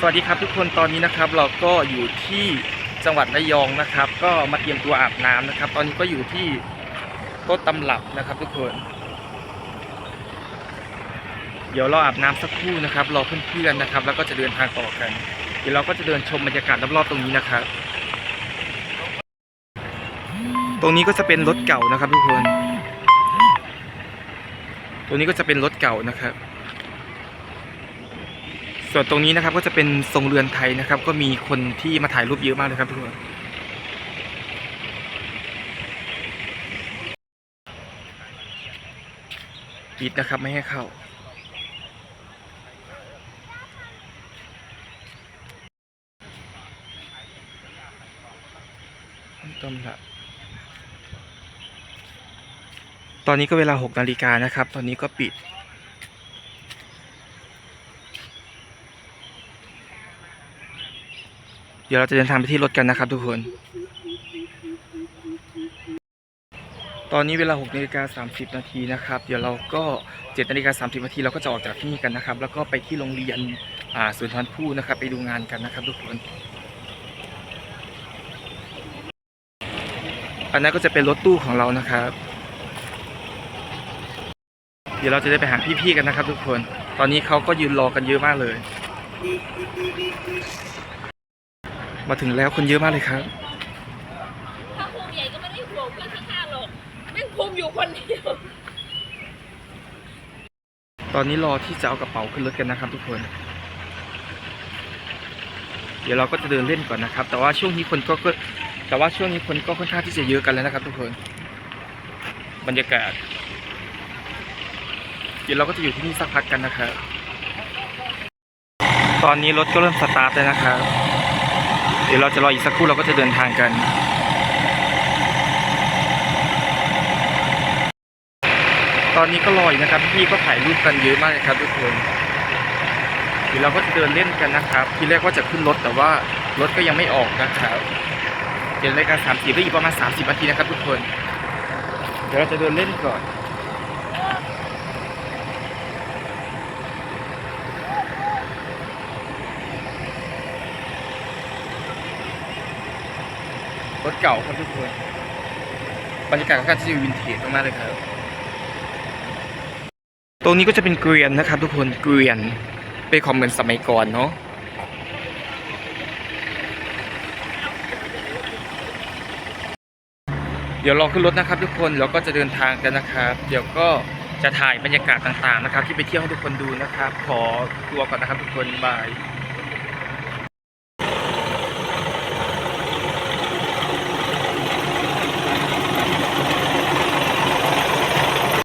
สวัสดีครับทุกคนตอนนี้นะครับเราก็อยู่ที่จังหวัดระยองนะครับ ก็มาเตรียมตัวอาบน้ำนะครับ ตอนนี้ก็อยู่ที่ต้นตำรับนะครับทุกคน เดี๋ยวเราอาบน้ำสักครู่นะครับรอเพื่อนๆนะครับ แล้วก็จะเดินทางต่อกัน เดี๋ยวเราก็จะเดินชมบรรยากาศรอบๆตรงนี้นะครับ ตรงนี้ก็จะเป็นรถเก่านะครับทุกคน ตรงนี้ก็จะเป็นรถเก่านะครับ ส่วนตรงนี้นะครับก็จะเป็นทรงเรือนไทยนะครับ ก็มีคนที่มาถ่ายรูปเยอะมากเลยครับทุกคนปิดนะครับไม่ให้เข้า ต้มละตอนนี้ก็เวลา 6 นาฬิกานะครับ ตอนนี้ก็ปิด เดี๋ยวเราจะเดินทางไปที่รถกันนะครับทุกคน ตอนนี้เวลา6นาฬิกา30 นาทีนะครับ เดี๋ยวเราก็7นาฬิกา30 นาทีเราก็จะออกจากที่นี่กันนะครับ แล้วก็ไปที่โรงเรียนอ่าสุนทรภู่นะครับ ไปดูงานกันนะครับทุกคน อันนั้นก็จะเป็นรถตู้ของเรานะครับ เดี๋ยวเราจะได้ไปหาพี่ๆกันนะครับ ทุกคน ตอนนี้เขาก็ยืนรอกันเยอะมากเลย มาถึงแล้วคนเยอะมากเลยครับ ถ้าภูมิใหญ่ก็ไม่ได้ห่วงเพื่อนข้างๆหรอกแม่งภูมิอยู่คนเดียว ตอนนี้รอที่จะเอากระเป๋าขึ้นรถกันนะครับทุกคน เดี๋ยวเราก็จะเดินเล่นก่อนนะครับ แต่ว่าช่วงนี้คนก็ก็แต่ว่าช่วงนี้คนก็ค่อนข้างที่จะเยอะกันแล้วนะครับ ทุกคน บรรยากาศ เดี๋ยวเราก็จะอยู่ที่นี่สักพักกันนะครับ ตอนนี้รถก็เริ่มสตาร์ทแล้วนะครับ เดี๋ยวเราจะรออีกสักครู่เราก็จะเดินทางกัน ตอนนี้ก็รออยู่นะครับพี่ก็ถ่ายรูปกันเยอะมากเลยครับทุกคนเดี๋ยวเราก็จะเดินเล่นกันนะครับ ทีแรกว่าจะขึ้นรถแต่ว่ารถก็ยังไม่ออกนะครับเดี๋ยวในการสามสิบได้อีกประมาณสามสิบนาทีนะครับทุกคน เดี๋ยวเราจะเดินเล่นก่อน รถเก่าครับทุกคนบรรยากาศก็จะวินเทจมากๆเลยครับ ตรงนี้ก็จะเป็นเกวียนนะครับ ทุกคนเกวียนเป็นของเหมือนสมัยก่อนเนาะเดี๋ยวรอขึ้นรถนะครับ ทุกคนแล้วก็จะเดินทางกันนะครับ เดี๋ยวก็จะถ่ายบรรยากาศต่างๆนะครับ ที่ไปเที่ยวให้ทุกคนดูนะครับ ขอตัวก่อนนะครับ ทุกคนบาย